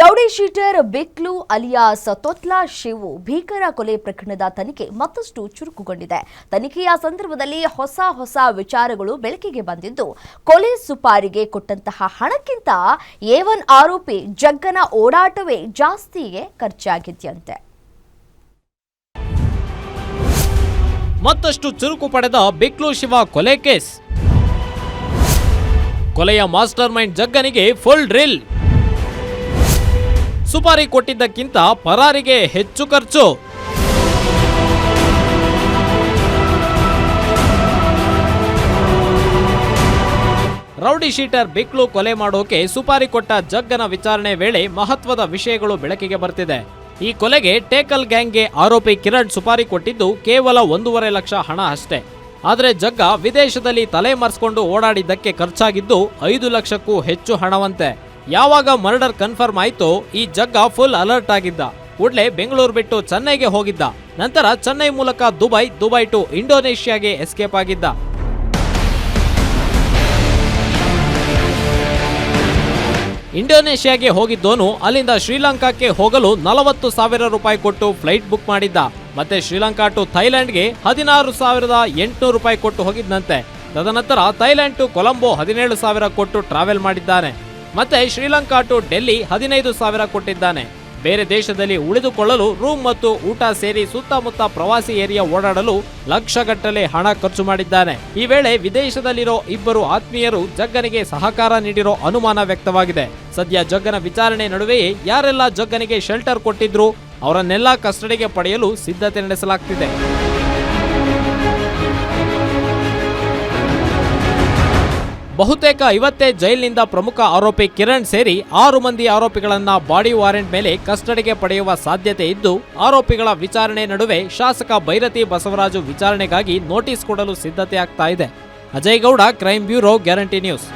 Rowdy sheeter Biklu alias Thotla Shivu ಭೀಕರ ಕೊಲೆ ಪ್ರಕರಣದ ತನಿಖೆ ಮತ್ತಷ್ಟು ಚುರುಕುಗೊಂಡಿದೆ. ತನಿಖೆಯ ಸಂದರ್ಭದಲ್ಲಿ ಹೊಸ ಹೊಸ ವಿಚಾರಗಳು ಬೆಳಕಿಗೆ ಬಂದಿದ್ದು, ಕೊಲೆ ಸುಪಾರಿಗೆ ಕೊಟ್ಟಂತಹ ಹಣಕ್ಕಿಂತ ಏವನ್ ಆರೋಪಿ ಜಗ್ಗನ ಓಡಾಟವೇ ಜಾಸ್ತಿಗೆ ಖರ್ಚಾಗಿದ್ಯಂತೆ. ಮತ್ತಷ್ಟು ಚುರುಕು ಪಡೆದ ಬಿಕ್ಲು ಶಿವ ಕೊಲೆ ಕೇಸ್. ಕೊಲೆಯ ಮಾಸ್ಟರ್ ಮೈಂಡ್ ಜಗ್ಗನಿಗೆ ಫುಲ್ ಡ್ರಿಲ್. ಸುಪಾರಿ ಕೊಟ್ಟಿದ್ದಕ್ಕಿಂತ ಪರಾರಿಗೆ ಹೆಚ್ಚು ಖರ್ಚು. ರೌಡಿ ಶೀಟರ್ ಬಿಕ್ಲು ಕೊಲೆ ಮಾಡೋಕೆ ಸುಪಾರಿ ಕೊಟ್ಟ ಜಗ್ಗನ ವಿಚಾರಣೆ ವೇಳೆ ಮಹತ್ವದ ವಿಷಯಗಳು ಬೆಳಕಿಗೆ ಬರ್ತಿದೆ. ಈ ಕೊಲೆಗೆ ಟೇಕಲ್ ಗ್ಯಾಂಗ್ಗೆ ಆರೋಪಿ ಕಿರಣ್ ಸುಪಾರಿ ಕೊಟ್ಟಿದ್ದು ಕೇವಲ ಒಂದೂವರೆ ಲಕ್ಷ ಹಣ ಅಷ್ಟೇ. ಆದರೆ ಜಗ್ಗ ವಿದೇಶದಲ್ಲಿ ತಲೆ ಮರೆಸ್ಕೊಂಡು ಓಡಾಡಿದ್ದಕ್ಕೆ ಖರ್ಚಾಗಿದ್ದು ಐದು ಲಕ್ಷಕ್ಕೂ ಹೆಚ್ಚು ಹಣವಂತೆ. ಯಾವಾಗ ಮರ್ಡರ್ ಕನ್ಫರ್ಮ್ ಆಯ್ತೋ ಈ ಜಗ್ಗ ಫುಲ್ ಅಲರ್ಟ್ ಆಗಿದ್ದ. ಕೂಡ್ಲೆ ಬೆಂಗಳೂರು ಬಿಟ್ಟು ಚೆನ್ನೈಗೆ ಹೋಗಿದ್ದ. ನಂತರ ಚೆನ್ನೈ ಮೂಲಕ ದುಬೈ ದುಬೈ ಟು ಇಂಡೋನೇಷ್ಯಾಗೆ ಎಸ್ಕೇಪ್ ಆಗಿದ್ದ. ಇಂಡೋನೇಷ್ಯಾಗೆ ಹೋಗಿದ್ದೋನು ಅಲ್ಲಿಂದ ಶ್ರೀಲಂಕಾಕ್ಕೆ ಹೋಗಲು ನಲವತ್ತು ಸಾವಿರ ರೂಪಾಯಿ ಕೊಟ್ಟು ಫ್ಲೈಟ್ ಬುಕ್ ಮಾಡಿದ್ದ. ಮತ್ತೆ ಶ್ರೀಲಂಕಾ ಟು ಥೈಲ್ಯಾಂಡ್ಗೆ ಹದಿನಾರು ಸಾವಿರದ ಎಂಟುನೂರು ರೂಪಾಯಿ ಕೊಟ್ಟು ಹೋಗಿದ್ದಂತೆ ತದನಂತರ ಥೈಲ್ಯಾಂಡ್ ಟು ಕೊಲಂಬೋ ಹದಿನೇಳು ಸಾವಿರ ಕೊಟ್ಟು ಟ್ರಾವೆಲ್ ಮಾಡಿದ್ದಾನೆ. ಮತ್ತೆ ಶ್ರೀಲಂಕಾ ಟು ಡೆಲ್ಲಿ ಹದಿನೈದು ಸಾವಿರ ಕೊಟ್ಟಿದ್ದಾನೆ. ಬೇರೆ ದೇಶದಲ್ಲಿ ಉಳಿದುಕೊಳ್ಳಲು ರೂಮ್ ಮತ್ತು ಊಟ ಸೇರಿ ಸುತ್ತಮುತ್ತ ಪ್ರವಾಸಿ ಏರಿಯಾ ಓಡಾಡಲು ಲಕ್ಷಗಟ್ಟಲೆ ಹಣ ಖರ್ಚು ಮಾಡಿದ್ದಾನೆ. ಈ ವೇಳೆ ವಿದೇಶದಲ್ಲಿರೋ ಇಬ್ಬರು ಆತ್ಮೀಯರು ಜಗ್ಗನಿಗೆ ಸಹಕಾರ ನೀಡಿರೋ ಅನುಮಾನ ವ್ಯಕ್ತವಾಗಿದೆ. ಸದ್ಯ ಜಗ್ಗನ ವಿಚಾರಣೆ ನಡುವೆಯೇ ಯಾರೆಲ್ಲ ಜಗ್ಗನಿಗೆ ಶೆಲ್ಟರ್ ಕೊಟ್ಟಿದ್ರು ಅವರನ್ನೆಲ್ಲ ಕಸ್ಟಡಿಗೆ ಪಡೆಯಲು ಸಿದ್ಧತೆ ನಡೆಸಲಾಗ್ತಿದೆ. ಬಹುತೇಕ ಇವತ್ತೇ ಜೈಲಿನಿಂದ ಪ್ರಮುಖ ಆರೋಪಿ ಕಿರಣ್ ಸೇರಿ ಆರು ಮಂದಿ ಆರೋಪಿಗಳನ್ನ ಬಾಡಿ ವಾರೆಂಟ್ ಮೇಲೆ ಕಸ್ಟಡಿಗೆ ಪಡೆಯುವ ಸಾಧ್ಯತೆ ಇದ್ದು, ಆರೋಪಿಗಳ ವಿಚಾರಣೆ ನಡುವೆ ಶಾಸಕ ಭೈರತಿ ಬಸವರಾಜು ವಿಚಾರಣೆಗಾಗಿ ನೋಟಿಸ್ ಕೊಡಲು ಸಿದ್ಧತೆ ಆಗ್ತಾ ಇದೆ. Ajay Gowda crime bureau guarantee news